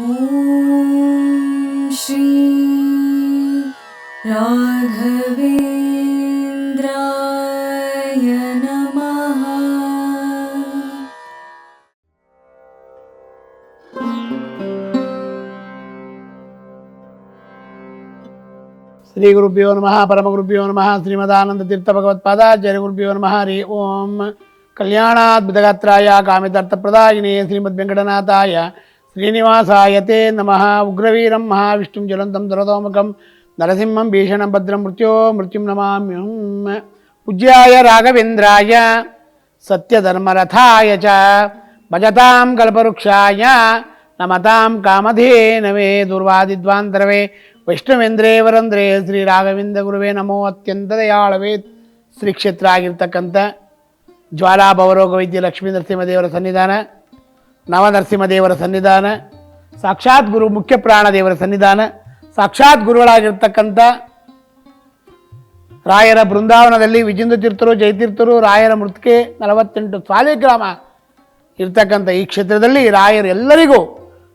ॐ श्री राघवेन्द्राय नमः श्रीगुरुभ्यो नमः परमगुरुभ्यो नमः श्रीमदानन्दतीर्थभगवत्पादाचार्यगुरुभ्यो नमः हरि ओं कल्याणाद्भुतगात्राय कामितार्थप्रदायिने श्रीमद्वेङ्कटनाथाय ಓಂ ಕಲ್ಯಾಣಾದ್ಭುತಗಾತ್ರಾಯ ಕಾಮಿತಾರ್ಥಪ್ರದಾಯಿನೇ ಶ್ರೀಮದ್ ವೆಂಕಟನಾಥಾಯ ಶ್ರೀನಿವಾಸಾಯ ತೇ ನಮಃ ಉಗ್ರವೀರಂ ಮಹಾವಿಷ್ಣುಂ ಜ್ವಲಂತಂ ದುರದೋಮುಖಂ ನರಸಿಂಹಂ ಭೀಷಣಂ ಭದ್ರಂ ಮೃತ್ಯೋ ಮೃತ್ಯುಂ ನಮಾಮ್ಯಹಂ ಪೂಜ್ಯಾಯ ರಾಘವೇಂದ್ರಾಯ ಸತ್ಯಧರ್ಮರಥಾಯ ಚ ಭಜತಾಂ ಕಲ್ಪವೃಕ್ಷಾಯ ನಮತಾಂ ಕಾಮಧೇನವೇ ದುರ್ವಾದಿದ್ವಾಂತರವೇ ವೈಷ್ಣವೇಂದ್ರೇ ವರಂದ್ರೇ ಶ್ರೀ ರಾಘವೇಂದ್ರ ಗುರುವೇ ನಮೋ ಅತ್ಯಂತ ದಯಾಳವೇ ಶ್ರೀ ಕ್ಷೇತ್ರ ಆಗಿರ್ತಕ್ಕಂಥ ಜ್ವಾಲಾ ಭವರೋಗ ವೈದ್ಯ ಲಕ್ಷ್ಮೀ ನರಸಿಂಹದೇವರ ಸನ್ನಿಧಾನ ನವನರಸಿಂಹದೇವರ ಸನ್ನಿಧಾನ, ಸಾಕ್ಷಾತ್ ಗುರು ಮುಖ್ಯ ಪ್ರಾಣದೇವರ ಸನ್ನಿಧಾನ, ಸಾಕ್ಷಾತ್ ಗುರುಗಳಾಗಿರ್ತಕ್ಕಂಥ ರಾಯರ ಬೃಂದಾವನದಲ್ಲಿ ವಿಜೇಂದ್ರ ತೀರ್ಥರು ಜಯತೀರ್ಥರು ರಾಯರ ಮೃತ್ಕೆ ನಲವತ್ತೆಂಟು ಸಾಲಿಗ್ರಾಮ ಇರ್ತಕ್ಕಂಥ ಈ ಕ್ಷೇತ್ರದಲ್ಲಿ ರಾಯರ ಎಲ್ಲರಿಗೂ,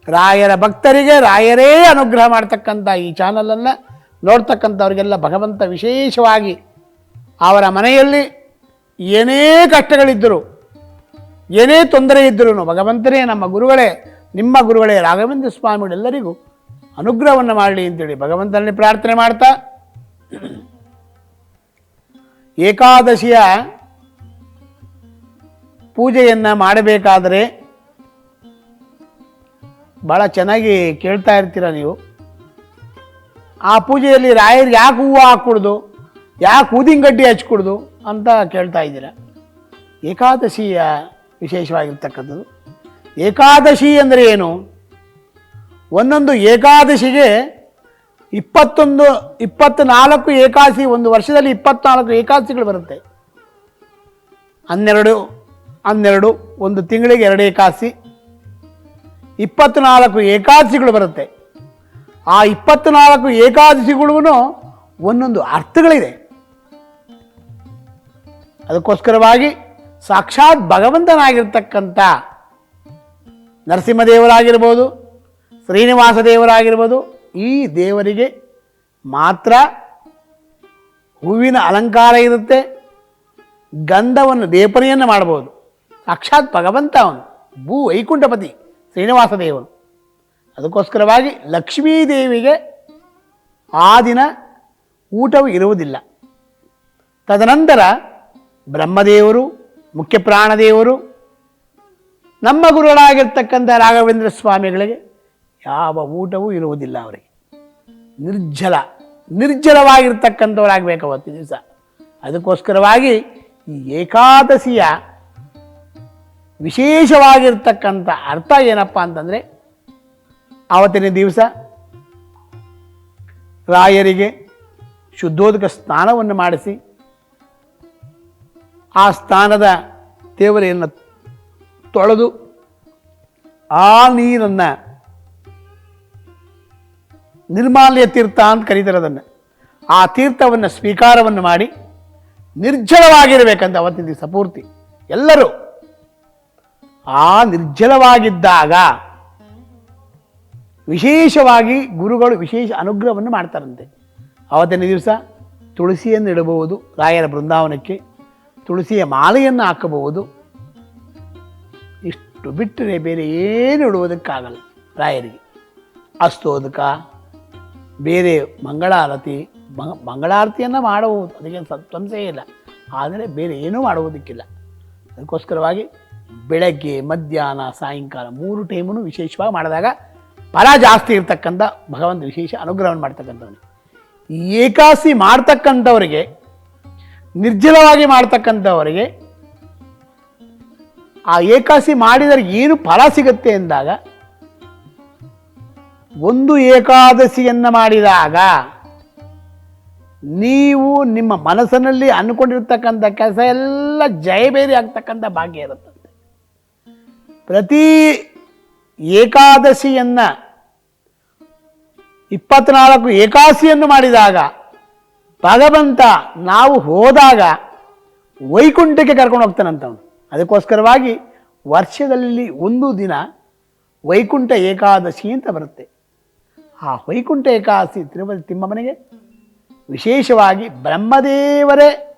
ರಾಯರ ಭಕ್ತರಿಗೆ ರಾಯರೇ ಅನುಗ್ರಹ ಮಾಡ್ತಕ್ಕಂಥ ಈ ಚಾನಲನ್ನು ನೋಡ್ತಕ್ಕಂಥವ್ರಿಗೆಲ್ಲ ಭಗವಂತ ವಿಶೇಷವಾಗಿ ಅವರ ಮನೆಯಲ್ಲಿ ಏನೇ ಕಷ್ಟಗಳಿದ್ದರು ಏನೇ ತೊಂದರೆ ಇದ್ದರೂ ಭಗವಂತನೇ ನಮ್ಮ ಗುರುಗಳೇ, ನಿಮ್ಮ ಗುರುಗಳೇ, ರಾಘವೇಂದ್ರ ಸ್ವಾಮಿಗಳೆಲ್ಲರಿಗೂ ಅನುಗ್ರಹವನ್ನು ಮಾಡಲಿ ಅಂತೇಳಿ ಭಗವಂತನಲ್ಲಿ ಪ್ರಾರ್ಥನೆ ಮಾಡ್ತಾ, ಏಕಾದಶಿಯ ಪೂಜೆಯನ್ನು ಮಾಡಬೇಕಾದರೆ ಭಾಳ ಚೆನ್ನಾಗಿ ಕೇಳ್ತಾ ಇರ್ತೀರ ನೀವು? ಆ ಪೂಜೆಯಲ್ಲಿ ರಾಯರಿಗೆ ಯಾಕೆ ಹೂವು ಹಾಕ್ಕೊಡ್ದು, ಯಾಕೆ ಊದಿನಗಡ್ಡಿ ಹಚ್ಕೊಡ್ದು ಅಂತ ಕೇಳ್ತಾ ಇದ್ದೀರ? ಏಕಾದಶಿಯ ವಿಶೇಷವಾಗಿರ್ತಕ್ಕಂಥದ್ದು. ಏಕಾದಶಿ ಅಂದರೆ ಏನು? ಒಂದೊಂದು ಏಕಾದಶಿಗೆ ಇಪ್ಪತ್ತೊಂದು ಇಪ್ಪತ್ತ್ನಾಲ್ಕು ಏಕಾದಶಿ ಒಂದು ವರ್ಷದಲ್ಲಿ ಇಪ್ಪತ್ನಾಲ್ಕು ಏಕಾದಶಿಗಳು ಬರುತ್ತೆ. ಹನ್ನೆರಡು ಹನ್ನೆರಡು, ಒಂದು ತಿಂಗಳಿಗೆ ಎರಡು ಏಕಾದಶಿ ಇಪ್ಪತ್ನಾಲ್ಕು ಏಕಾದಶಿಗಳು ಬರುತ್ತೆ. ಆ ಇಪ್ಪತ್ನಾಲ್ಕು ಏಕಾದಶಿಗಳಿಗೂ ಒಂದೊಂದು ಅರ್ಥಗಳಿದೆ. ಅದಕ್ಕೋಸ್ಕರವಾಗಿ ಸಾಕ್ಷಾತ್ ಭಗವಂತನಾಗಿರ್ತಕ್ಕಂಥ ನರಸಿಂಹದೇವರಾಗಿರ್ಬೋದು ಶ್ರೀನಿವಾಸ ದೇವರಾಗಿರ್ಬೋದು ಈ ದೇವರಿಗೆ ಮಾತ್ರ ಹೂವಿನ ಅಲಂಕಾರ ಇರುತ್ತೆ, ಗಂಧವನ್ನು ದೇಪನೆಯನ್ನು ಮಾಡಬಹುದು ಸಾಕ್ಷಾತ್ ಭಗವಂತ ಅವನು, ಭೂ ವೈಕುಂಠಪತಿ ಶ್ರೀನಿವಾಸ ದೇವರು ಅದಕ್ಕೋಸ್ಕರವಾಗಿ ಲಕ್ಷ್ಮೀದೇವಿಗೆ ಆ ದಿನ ಊಟವು ಇರುವುದಿಲ್ಲ. ತದನಂತರ ಬ್ರಹ್ಮದೇವರು ಮುಖ್ಯ ಪ್ರಾಣದೇವರು, ನಮ್ಮ ಗುರುಗಳಾಗಿರ್ತಕ್ಕಂಥ ರಾಘವೇಂದ್ರ ಸ್ವಾಮಿಗಳಿಗೆ ಯಾವ ಊಟವೂ ಇರುವುದಿಲ್ಲ ಅವರಿಗೆ. ನಿರ್ಜಲ, ನಿರ್ಜಲವಾಗಿರ್ತಕ್ಕಂಥವರಾಗಬೇಕು ಅವತ್ತು ದಿವಸ. ಅದಕ್ಕೋಸ್ಕರವಾಗಿ ಈ ಏಕಾದಶಿಯ ವಿಶೇಷವಾಗಿರ್ತಕ್ಕಂಥ ಅರ್ಥ ಏನಪ್ಪ ಅಂತಂದರೆ, ಆವತ್ತಿನ ದಿವಸ ರಾಯರಿಗೆ ಶುದ್ಧೋದಕ ಸ್ನಾನವನ್ನು ಮಾಡಿಸಿ ಆ ಸ್ಥಾನದ ದೇವರೆಯನ್ನು ತೊಳೆದು ಆ ನೀರನ್ನು ನಿರ್ಮಾಲ್ಯ ತೀರ್ಥ ಅಂತ ಕರೀತಾರೆ ಅದನ್ನು. ಆ ತೀರ್ಥವನ್ನು ಸ್ವೀಕಾರವನ್ನು ಮಾಡಿ ನಿರ್ಜಲವಾಗಿರಬೇಕಂತ ಅವತ್ತಿನ ದಿವಸ ಪೂರ್ತಿ. ಎಲ್ಲರೂ ಆ ನಿರ್ಜಲವಾಗಿದ್ದಾಗ ವಿಶೇಷವಾಗಿ ಗುರುಗಳು ವಿಶೇಷ ಅನುಗ್ರಹವನ್ನು ಮಾಡ್ತಾರಂತೆ. ಅವತ್ತಿನ ದಿವಸ ತುಳಸಿಯನ್ನು ಇಡಬಹುದು ರಾಯರ ಬೃಂದಾವನಕ್ಕೆ. ತುಳಸಿಯ ಮಾಲೆಯನ್ನು ಹಾಕಬಹುದು ಇಷ್ಟು ಬಿಟ್ಟರೆ ಬೇರೆ ಏನು ಇಡುವುದಕ್ಕಾಗಲ್ಲ ರಾಯರಿಗೆ. ಅಸ್ತೋದಕ ಬೇರೆ ಮಂಗಳಾರತಿ ಮಂಗಳಾರತಿಯನ್ನು ಮಾಡಬಹುದು, ಅದಕ್ಕೆ ಸಂಸೆ ಇಲ್ಲ. ಆದರೆ ಬೇರೆ ಏನೂ ಮಾಡುವುದಕ್ಕಿಲ್ಲ. ಅದಕ್ಕೋಸ್ಕರವಾಗಿ ಬೆಳಗ್ಗೆ, ಮಧ್ಯಾಹ್ನ, ಸಾಯಂಕಾಲ ಮೂರು ಟೈಮನ್ನು ವಿಶೇಷವಾಗಿ ಮಾಡಿದಾಗ ಫಲ ಜಾಸ್ತಿ ಇರ್ತಕ್ಕಂಥ ಭಗವಂತ ವಿಶೇಷ ಅನುಗ್ರಹವನ್ನು ಮಾಡ್ತಕ್ಕಂಥವನು. ಏಕಾಸಿ ಮಾಡ್ತಕ್ಕಂಥವರಿಗೆ ನಿರ್ಜಲವಾಗಿ ಮಾಡ್ತಕ್ಕಂಥವರಿಗೆ ಆ ಏಕಾಸಿ ಮಾಡಿದರೆ ಏನು ಫಲ ಸಿಗುತ್ತೆ ಎಂದಾಗ, ಒಂದು ಏಕಾದಶಿಯನ್ನು ಮಾಡಿದಾಗ ನೀವು ನಿಮ್ಮ ಮನಸ್ಸಿನಲ್ಲಿ ಅಂದ್ಕೊಂಡಿರ್ತಕ್ಕಂಥ ಕೆಲಸ ಎಲ್ಲ ಜಯಬೇರಿ ಆಗ್ತಕ್ಕಂಥ ಭಾಗ್ಯ ಇರುತ್ತಂತೆ ಪ್ರತಿ ಏಕಾದಶಿಯನ್ನು ಇಪ್ಪತ್ನಾಲ್ಕು ಏಕಾದಶಿಯನ್ನು ಮಾಡಿದಾಗ ಭಗವಂತ ನಾವು ಹೋದಾಗ ವೈಕುಂಠಕ್ಕೆ ಕರ್ಕೊಂಡು ಹೋಗ್ತಾನಂತವನು. ಅದಕ್ಕೋಸ್ಕರವಾಗಿ ವರ್ಷದಲ್ಲಿ ಒಂದು ದಿನ ವೈಕುಂಠ ಏಕಾದಶಿ ಅಂತ ಬರುತ್ತೆ. ಆ ವೈಕುಂಠ ಏಕಾದಶಿ ತಿರುಪತಿ ತಿಮ್ಮಮ್ಮನಿಗೆ ವಿಶೇಷವಾಗಿ ಬ್ರಹ್ಮದೇವರೇ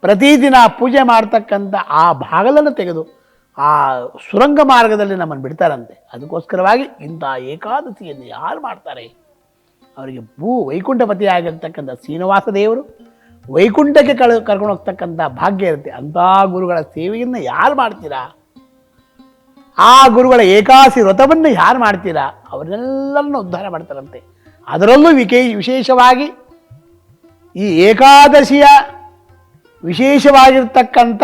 ಪ್ರತಿದಿನ ಪೂಜೆ ಮಾಡ್ತಕ್ಕಂಥ ಆ ಭಾಗಲನ್ನು ತೆಗೆದು ಆ ಸುರಂಗ ಮಾರ್ಗದಲ್ಲಿ ನಮ್ಮನ್ನು ಬಿಡ್ತಾರಂತೆ. ಅದಕ್ಕೋಸ್ಕರವಾಗಿ ಇಂಥ ಏಕಾದಶಿಯನ್ನು ಯಾರು ಮಾಡ್ತಾರೆ? ಅವರಿಗೆ ಭೂ ವೈಕುಂಠಪತಿ ಆಗಿರ್ತಕ್ಕಂಥ ಶ್ರೀನಿವಾಸ ದೇವರು, ವೈಕುಂಠಕ್ಕೆ ಕಳ, ಕರ್ಕೊಂಡು ಹೋಗ್ತಕ್ಕಂಥ ಭಾಗ್ಯ ಇರುತ್ತೆ. ಅಂಥ ಗುರುಗಳ ಸೇವೆಯನ್ನು ಯಾರು ಮಾಡ್ತೀರಾ? ಆ ಗುರುಗಳ ಏಕಾಸಿ ವ್ರತವನ್ನು ಯಾರು ಮಾಡ್ತೀರಾ? ಅವರೆಲ್ಲರನ್ನು ಉದ್ಧಾರ ಮಾಡ್ತಾರಂತೆ. ಅದರಲ್ಲೂ ವಿಕೇ, ವಿಶೇಷವಾಗಿ ಈ ಏಕಾದಶಿಯ ವಿಶೇಷವಾಗಿರ್ತಕ್ಕಂಥ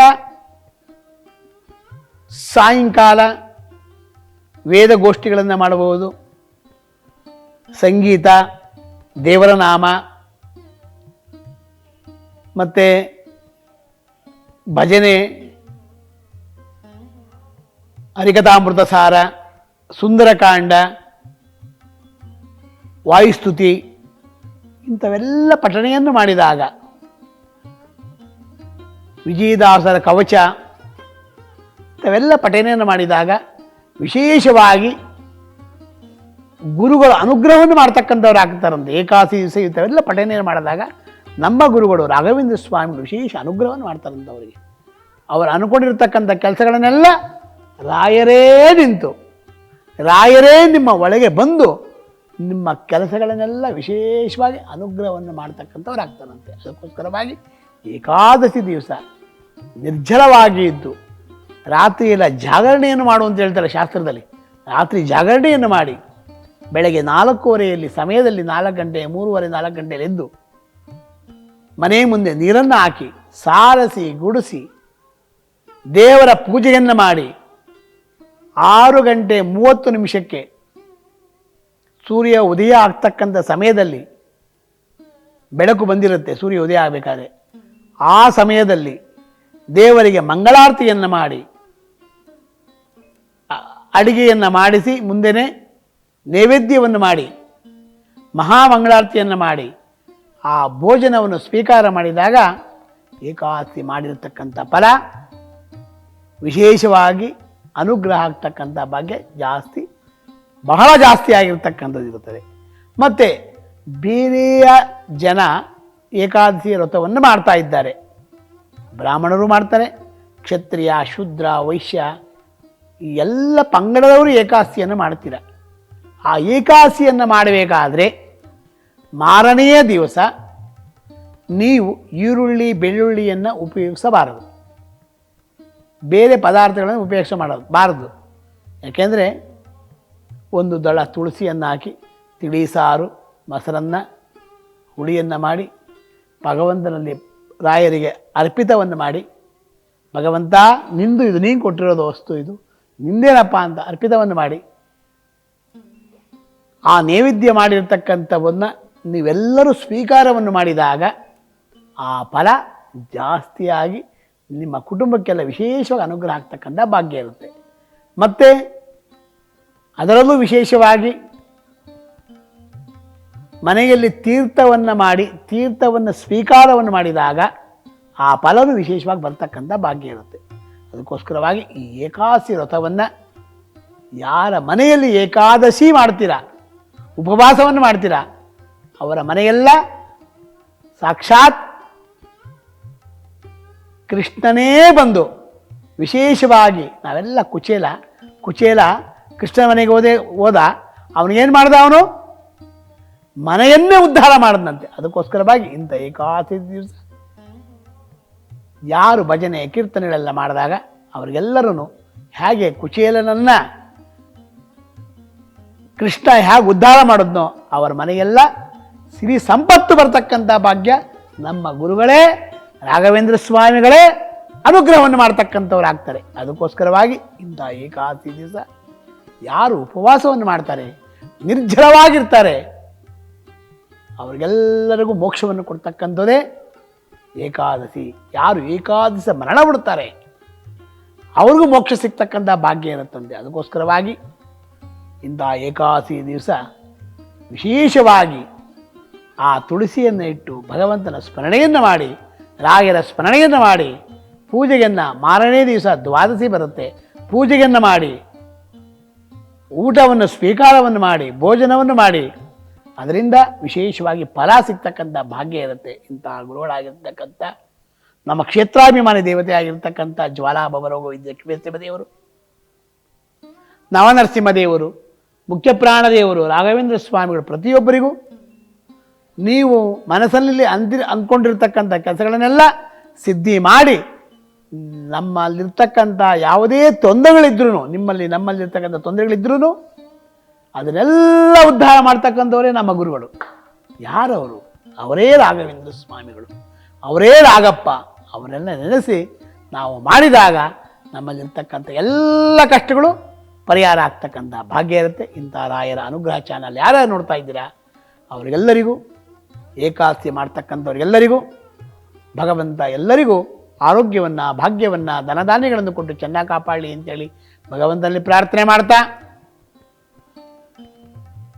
ಸಾಯಂಕಾಲ ವೇದಗೋಷ್ಠಿಗಳನ್ನು ಮಾಡಬಹುದು. ಸಂಗೀತ, ದೇವರ ನಾಮ, ಮತ್ತು ಭಜನೆ, ಹರಿಕಥಾಮೃತ ಸಾರ, ಸುಂದರಕಾಂಡ, ವಾಯುಸ್ತುತಿ, ಇಂಥವೆಲ್ಲ ಪಠಣೆಯನ್ನು ಮಾಡಿದಾಗ ವಿಜಯದಾಸರ ಕವಚ, ಇಂಥವೆಲ್ಲ ಪಠಣೆಯನ್ನು ಮಾಡಿದಾಗ ವಿಶೇಷವಾಗಿ ಗುರುಗಳ ಅನುಗ್ರಹವನ್ನು ಮಾಡ್ತಕ್ಕಂಥವ್ರು ಆಗ್ತಾರಂತೆ. ಏಕಾಸಿ ದಿವಸ ಪಠನೆ ಮಾಡಿದಾಗ ನಮ್ಮ ಗುರುಗಳು ರಾಘವೇಂದ್ರ ಸ್ವಾಮಿಗಳು ವಿಶೇಷ ಅನುಗ್ರಹವನ್ನು ಮಾಡ್ತಾರಂತ ಅವರಿಗೆ. ಅವರು ಅನ್ಕೊಂಡಿರ್ತಕ್ಕಂಥ ಕೆಲಸಗಳನ್ನೆಲ್ಲ ರಾಯರೇ ನಿಂತು, ರಾಯರೇ ನಿಮ್ಮ ಒಳಗೆ ಬಂದು ನಿಮ್ಮ ಕೆಲಸಗಳನ್ನೆಲ್ಲ ವಿಶೇಷವಾಗಿ ಅನುಗ್ರಹವನ್ನು ಮಾಡ್ತಕ್ಕಂಥವ್ರು ಆಗ್ತಾರಂತೆ. ಅದಕ್ಕೋಸ್ಕರವಾಗಿ ಏಕಾದಶಿ ದಿವಸ ನಿರ್ಜಲವಾಗಿ ಇದ್ದು ರಾತ್ರಿಯೆಲ್ಲ ಜಾಗರಣೆಯನ್ನು ಮಾಡು ಅಂತ ಹೇಳ್ತಾರೆ ಶಾಸ್ತ್ರದಲ್ಲಿ. ರಾತ್ರಿ ಜಾಗರಣೆಯನ್ನು ಮಾಡಿ ಬೆಳಗ್ಗೆ ನಾಲ್ಕೂವರೆಯಲ್ಲಿ, ಸಮಯದಲ್ಲಿ ನಾಲ್ಕು ಗಂಟೆ, ಮೂರುವರೆ ನಾಲ್ಕು ಗಂಟೆಯಲ್ಲಿ ಎದ್ದು ಮನೆ ಮುಂದೆ ನೀರನ್ನು ಹಾಕಿ, ಸಾರಸಿ, ಗುಡಿಸಿ, ದೇವರ ಪೂಜೆಯನ್ನು ಮಾಡಿ ಆರು ಗಂಟೆ ಮೂವತ್ತು ನಿಮಿಷಕ್ಕೆ ಸೂರ್ಯ ಉದಯ ಆಗ್ತಕ್ಕಂಥ ಸಮಯದಲ್ಲಿ ಬೆಳಕು ಬಂದಿರುತ್ತೆ, ಸೂರ್ಯ ಉದಯ ಆಗಬೇಕಾದ್ರೆ. ಆ ಸಮಯದಲ್ಲಿ ದೇವರಿಗೆ ಮಂಗಳಾರತಿಯನ್ನು ಮಾಡಿ ಅಡುಗೆಯನ್ನು ಮಾಡಿಸಿ ಮುಂದೆನೆ ನೈವೇದ್ಯವನ್ನು ಮಾಡಿ, ಮಹಾಮಂಗಳಾರತಿಯನ್ನು ಮಾಡಿ, ಆ ಭೋಜನವನ್ನು ಸ್ವೀಕಾರ ಮಾಡಿದಾಗ ಏಕಾಸ್ತಿ ಮಾಡಿರತಕ್ಕಂಥ ಫಲ, ವಿಶೇಷವಾಗಿ ಅನುಗ್ರಹ ಆಗ್ತಕ್ಕಂಥ ಭಾಗ್ಯ ಜಾಸ್ತಿ, ಬಹಳ ಜಾಸ್ತಿ ಆಗಿರ್ತಕ್ಕಂಥದ್ದು ಇರುತ್ತದೆ. ಮತ್ತು ಬೇರೆಯ ಜನ ಏಕಾದಶಿ ವ್ರತವನ್ನು ಮಾಡ್ತಾ ಇದ್ದಾರೆ. ಬ್ರಾಹ್ಮಣರು ಮಾಡ್ತಾರೆ, ಕ್ಷತ್ರಿಯ, ಶುದ್ರ, ವೈಶ್ಯ ಎಲ್ಲ ಪಂಗಡದವರು ಏಕಾದಶಿಯನ್ನು ಮಾಡ್ತೀರ. ಆ ಏಕಾಸಿಯನ್ನು ಮಾಡಬೇಕಾದ್ರೆ ಮಾರನೆಯ ದಿವಸ ನೀವು ಈರುಳ್ಳಿ, ಬೆಳ್ಳುಳ್ಳಿಯನ್ನು ಉಪಯೋಗಿಸಬಾರದು. ಬೇರೆ ಪದಾರ್ಥಗಳನ್ನು ಉಪಯೋಗಿಸ ಮಾಡೋದು ಬಾರದು. ಯಾಕೆಂದರೆ ಒಂದು ದಳ ತುಳಸಿಯನ್ನು ಹಾಕಿ ತಿಳಿ ಸಾರು ಮೊಸರನ್ನು, ಹುಳಿಯನ್ನು ಮಾಡಿ, ಭಗವಂತನಲ್ಲಿ ರಾಯರಿಗೆ ಅರ್ಪಿತವನ್ನು ಮಾಡಿ, ಭಗವಂತ ನಿಂದು ಇದು, ನೀನು ಕೊಟ್ಟಿರೋದು ವಸ್ತು ಇದು, ನಿಂದೇನಪ್ಪ ಅಂತ ಅರ್ಪಿತವನ್ನು ಮಾಡಿ ಆ ನೈವೇದ್ಯ ಮಾಡಿರ್ತಕ್ಕಂಥವನ್ನು ನೀವೆಲ್ಲರೂ ಸ್ವೀಕಾರವನ್ನು ಮಾಡಿದಾಗ ಆ ಫಲ ಜಾಸ್ತಿಯಾಗಿ ನಿಮ್ಮ ಕುಟುಂಬಕ್ಕೆಲ್ಲ ವಿಶೇಷವಾಗಿ ಅನುಗ್ರಹ ಆಗ್ತಕ್ಕಂಥ ಭಾಗ್ಯ ಇರುತ್ತೆ. ಮತ್ತು ಅದರಲ್ಲೂ ವಿಶೇಷವಾಗಿ ಮನೆಯಲ್ಲಿ ತೀರ್ಥವನ್ನು ಮಾಡಿ, ತೀರ್ಥವನ್ನು ಸ್ವೀಕಾರವನ್ನು ಮಾಡಿದಾಗ ಆ ಫಲವು ವಿಶೇಷವಾಗಿ ಬರ್ತಕ್ಕಂಥ ಭಾಗ್ಯ ಇರುತ್ತೆ. ಅದಕ್ಕೋಸ್ಕರವಾಗಿ ಈ ಏಕಾದಶಿ ವ್ರತವನ್ನು ಯಾರ ಮನೆಯಲ್ಲಿ ಏಕಾದಶಿ ಮಾಡ್ತೀರಾ ಉಪವಾಸವನ್ನು ಮಾಡ್ತೀರಾ? ಅವರ ಮನೆಯೆಲ್ಲ ಸಾಕ್ಷಾತ್ ಕೃಷ್ಣನೇ ಬಂದು ವಿಶೇಷವಾಗಿ ನಾವೆಲ್ಲ ಕುಚೇಲ ಕುಚೇಲ ಕೃಷ್ಣನ ಮನೆಗೆ ಹೋದೆ, ಹೋದ, ಅವನಿಗೇನು ಮಾಡ್ದ ಅವನು? ಮನೆಯನ್ನೇ ಉದ್ಧಾರ ಮಾಡಿದಂತೆ ಅದಕ್ಕೋಸ್ಕರವಾಗಿ ಇಂಥ ಏಕಾಸಿ ದಿವಸ. ಯಾರು ಭಜನೆ, ಕೀರ್ತನೆಗಳೆಲ್ಲ ಮಾಡಿದಾಗ ಅವರಿಗೆಲ್ಲರೂ ಹೇಗೆ ಕುಚೇಲನನ್ನು ಕೃಷ್ಣ ಹೇಗೆ ಉದ್ಧಾರ ಮಾಡಿದ್ನೋ ಅವರ ಮನೆಗೆಲ್ಲ ಸಿರಿ ಸಂಪತ್ತು ಬರತಕ್ಕಂಥ ಭಾಗ್ಯ ನಮ್ಮ ಗುರುಗಳೇ, ರಾಘವೇಂದ್ರ ಸ್ವಾಮಿಗಳೇ ಅನುಗ್ರಹವನ್ನು ಮಾಡ್ತಕ್ಕಂಥವ್ರು ಆಗ್ತಾರೆ. ಅದಕ್ಕೋಸ್ಕರವಾಗಿ ಇಂಥ ಏಕಾದಿ ದಿವಸ ಯಾರು ಉಪವಾಸವನ್ನು ಮಾಡ್ತಾರೆ ನಿರ್ಜಲವಾಗಿರ್ತಾರೆ ಅವರಿಗೆಲ್ಲರಿಗೂ ಮೋಕ್ಷವನ್ನು ಕೊಡ್ತಕ್ಕಂಥದ್ದೇ ಏಕಾದಶಿ. ಯಾರು ಏಕಾದಶಿ ಮರಣ ಬಿಡ್ತಾರೆ ಅವ್ರಿಗೂ ಮೋಕ್ಷ ಸಿಗ್ತಕ್ಕಂಥ ಭಾಗ್ಯ ಇರುತ್ತಂತೆ ಅದಕ್ಕೋಸ್ಕರವಾಗಿ ಇಂಥ ಏಕಾದಶಿ ದಿವಸ ವಿಶೇಷವಾಗಿ ಆ ತುಳಸಿಯನ್ನು ಇಟ್ಟು ಭಗವಂತನ ಸ್ಮರಣೆಯನ್ನು ಮಾಡಿ, ರಾಯರ ಸ್ಮರಣೆಯನ್ನು ಮಾಡಿ ಪೂಜೆಯನ್ನು ಮಾರನೇ ದಿವಸ ದ್ವಾದಶಿ ಬರುತ್ತೆ. ಪೂಜೆಯನ್ನು ಮಾಡಿ, ಊಟವನ್ನು ಸ್ವೀಕಾರವನ್ನು ಮಾಡಿ, ಭೋಜನವನ್ನು ಮಾಡಿ, ಅದರಿಂದ ವಿಶೇಷವಾಗಿ ಫಲ ಸಿಗ್ತಕ್ಕಂಥ ಭಾಗ್ಯ ಇರುತ್ತೆ. ಇಂತಹ ಗುರುಗಳಾಗಿರ್ತಕ್ಕಂಥ ನಮ್ಮ ಕ್ಷೇತ್ರಾಭಿಮಾನಿ ದೇವತೆ ಆಗಿರ್ತಕ್ಕಂಥ ಜ್ವಾಲಾಭವರೋಗ ಭವರೋಗ ವಿದ್ಯೆ ದೇವರು, ನವನರಸಿಂಹ ದೇವರು ಮುಖ್ಯ ಪ್ರಾಣದೇವರು ರಾಘವೇಂದ್ರ ಸ್ವಾಮಿಗಳು ಪ್ರತಿಯೊಬ್ಬರಿಗೂ ನೀವು ಮನಸ್ಸಲ್ಲಿ ಅಂದಿ ಅಂದ್ಕೊಂಡಿರ್ತಕ್ಕಂಥ ಕೆಲಸಗಳನ್ನೆಲ್ಲ ಸಿದ್ಧಿ ಮಾಡಿ, ನಮ್ಮಲ್ಲಿರ್ತಕ್ಕಂಥ ಯಾವುದೇ ತೊಂದರೆಗಳಿದ್ರೂ ನಿಮ್ಮಲ್ಲಿ ನಮ್ಮಲ್ಲಿರ್ತಕ್ಕಂಥ ತೊಂದರೆಗಳಿದ್ರೂ ಅದನ್ನೆಲ್ಲ ಉದ್ಧಾರ ಮಾಡ್ತಕ್ಕಂಥವರೇ ನಮ್ಮ ಗುರುಗಳು. ಯಾರವರು? ಅವರೇ ರಾಘವೇಂದ್ರ ಸ್ವಾಮಿಗಳು. ಅವರೇ ರಾಗಪ್ಪ ಅವರೆಲ್ಲ ನೆನೆಸಿ ನಾವು ಮಾಡಿದಾಗ ನಮ್ಮಲ್ಲಿರ್ತಕ್ಕಂಥ ಎಲ್ಲ ಕಷ್ಟಗಳು ಪರಿಹಾರ ಆಗ್ತಕ್ಕಂಥ ಭಾಗ್ಯ ಇರುತ್ತೆ. ಇಂಥ ರಾಯರ ಅನುಗ್ರಹ ಚಾನಲ್ ಯಾರು ನೋಡ್ತಾ ಇದ್ದೀರಾ? ಅವರಿಗೆಲ್ಲರಿಗೂ, ಏಕಾಸ್ತಿ ಮಾಡ್ತಕ್ಕಂಥವ್ರಿಗೆಲ್ಲರಿಗೂ, ಭಗವಂತ ಎಲ್ಲರಿಗೂ ಆರೋಗ್ಯವನ್ನು, ಭಾಗ್ಯವನ್ನು, ಧನಧಾನ್ಯಗಳನ್ನು ಕೊಟ್ಟು ಚೆನ್ನಾಗಿ ಕಾಪಾಡಲಿ ಅಂತೇಳಿ ಭಗವಂತನಲ್ಲಿ ಪ್ರಾರ್ಥನೆ ಮಾಡ್ತಾ.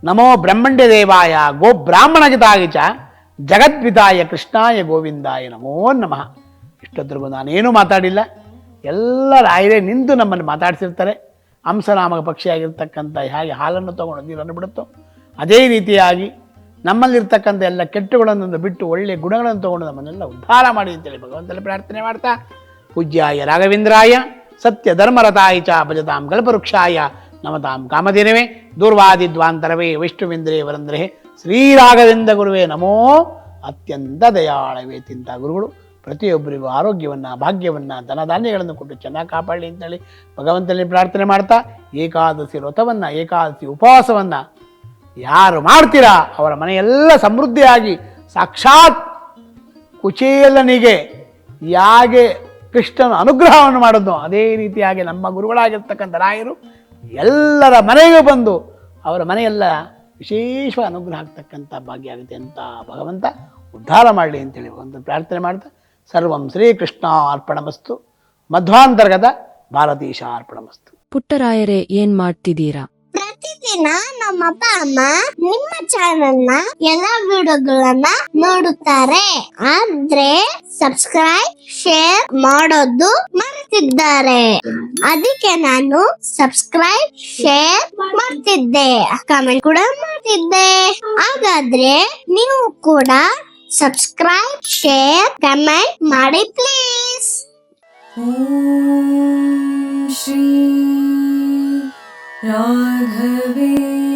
ನಮೋ ಬ್ರಹ್ಮಂಡ್ಯ ದೇವಾಯ, ಗೋ ಬ್ರಾಹ್ಮಣಗಿತಾಯ ಚ ಜಗದ್ವಿತಾಯ ಕೃಷ್ಣಾಯ ಗೋವಿಂದಾಯ ನಮೋ ನಮಃ. ಇಷ್ಟೊತ್ತರೆಗೂ ನಾನೇನೂ ಮಾತಾಡಿಲ್ಲ. ಎಲ್ಲ ರಾಯರೇ ನಿಂತು ನಮ್ಮನ್ನು ಮಾತಾಡಿಸಿರ್ತಾರೆ. ಹಂಸನಾಮಕ ಪಕ್ಷಿಯಾಗಿರ್ತಕ್ಕಂಥ ಹೇಗೆ ಹಾಲನ್ನು ತಗೊಂಡು ನೀರನ್ನು ಬಿಡುತ್ತೋ, ಅದೇ ರೀತಿಯಾಗಿ ನಮ್ಮಲ್ಲಿರ್ತಕ್ಕಂಥ ಎಲ್ಲ ಕೆಟ್ಟುಗಳನ್ನು ಬಿಟ್ಟು ಒಳ್ಳೆಯ ಗುಣಗಳನ್ನು ತಗೊಂಡು ನಮ್ಮನ್ನೆಲ್ಲ ಉದ್ಧಾರ ಮಾಡಿ ಅಂತೇಳಿ ಭಗವಂತನಲ್ಲಿ ಪ್ರಾರ್ಥನೆ ಮಾಡ್ತಾ, ಪೂಜ್ಯಾಯ ರಾಘವೇಂದ್ರಾಯ ಸತ್ಯ ಧರ್ಮರತಾಯ ಚ ಭಜತಾಂ ಕಲ್ಪವೃಕ್ಷಾಯ, ನಮತಾಂ ಕಾಮಧೇನವೇ, ದೂರ್ವಾದಿದ್ವಾಂತರವೇ ವರಂದ್ರೇ ಶ್ರೀ ಶ್ರೀರಾಘವೇಂದ್ರ ಗುರುವೇ ನಮೋ, ಅತ್ಯಂತ ದಯಾಳವೇ ತಿಂತ ಗುರುಗಳು. ಪ್ರತಿಯೊಬ್ಬರಿಗೂ ಆರೋಗ್ಯವನ್ನು, ಭಾಗ್ಯವನ್ನು, ಧನಧಾನ್ಯಗಳನ್ನು ಕೊಟ್ಟು ಚೆನ್ನಾಗಿ ಕಾಪಾಡಲಿ ಅಂತೇಳಿ ಭಗವಂತನಲ್ಲಿ ಪ್ರಾರ್ಥನೆ ಮಾಡ್ತಾ ಏಕಾದಶಿ ವ್ರತವನ್ನು, ಏಕಾದಶಿ ಉಪವಾಸವನ್ನು ಯಾರು ಮಾಡ್ತೀರಾ ಅವರ ಮನೆಯೆಲ್ಲ ಸಮೃದ್ಧಿಯಾಗಿ ಸಾಕ್ಷಾತ್ ಕುಚೇಲನಿಗೆ ಯಾಗೆ ಕೃಷ್ಣನ ಅನುಗ್ರಹವನ್ನು ಮಾಡಿದ್ನೋ ಅದೇ ರೀತಿಯಾಗಿ ನಮ್ಮ ಗುರುಗಳಾಗಿರ್ತಕ್ಕಂಥ ರಾಯರು ಎಲ್ಲರ ಮನೆಗೆ ಬಂದು ಅವರ ಮನೆಯೆಲ್ಲ ವಿಶೇಷ ಅನುಗ್ರಹ ಆಗ್ತಕ್ಕಂಥ ಭಾಗ್ಯ ಆಗುತ್ತೆ ಅಂತ ಭಗವಂತ ಉದ್ಧಾರ ಮಾಡಲಿ ಅಂತೇಳಿ ಒಂದು ಪ್ರಾರ್ಥನೆ ಮಾಡ್ತಾ ಸರ್ವಂ ಶ್ರೀಕೃಷ್ಣ ಅರ್ಪಣಮಸ್ತು ಮಧ್ವಾಂತರ್ಗದ ಭಾರತೀಶ ಅರ್ಪಣಮಸ್ತು ಪುಟ್ಟರಾಯರೇ ಏನ್ ಮಾಡ್ತಿದ್ದೀರಾ? ಪ್ರತಿದಿನ ನಮ್ಮ ಅಪ್ಪ ಅಮ್ಮ ನಿಮ್ಮ ಚಾನೆಲ್ನ ಎಲ್ಲಾ ವಿಡಿಯೋಗಳನ್ನ ನೋಡುತ್ತಾರೆ. ಆದ್ರೆ ಸಬ್ಸ್ಕ್ರೈಬ್ ಶೇರ್ ಮಾಡೋದು ಮರೆತಿದ್ದಾರೆ. ಅದಕ್ಕೆ ನಾನು ಸಬ್ಸ್ಕ್ರೈಬ್ ಶೇರ್ ಮಾಡ್ತಿದ್ದೆ. ಕಮೆಂಟ್ ಕೂಡ ಮಾಡ್ತಿದ್ದೆ. ಹಾಗಾದ್ರೆ ನೀವು ಕೂಡ subscribe, share, comment, Mari please. Om Shri Raghavir.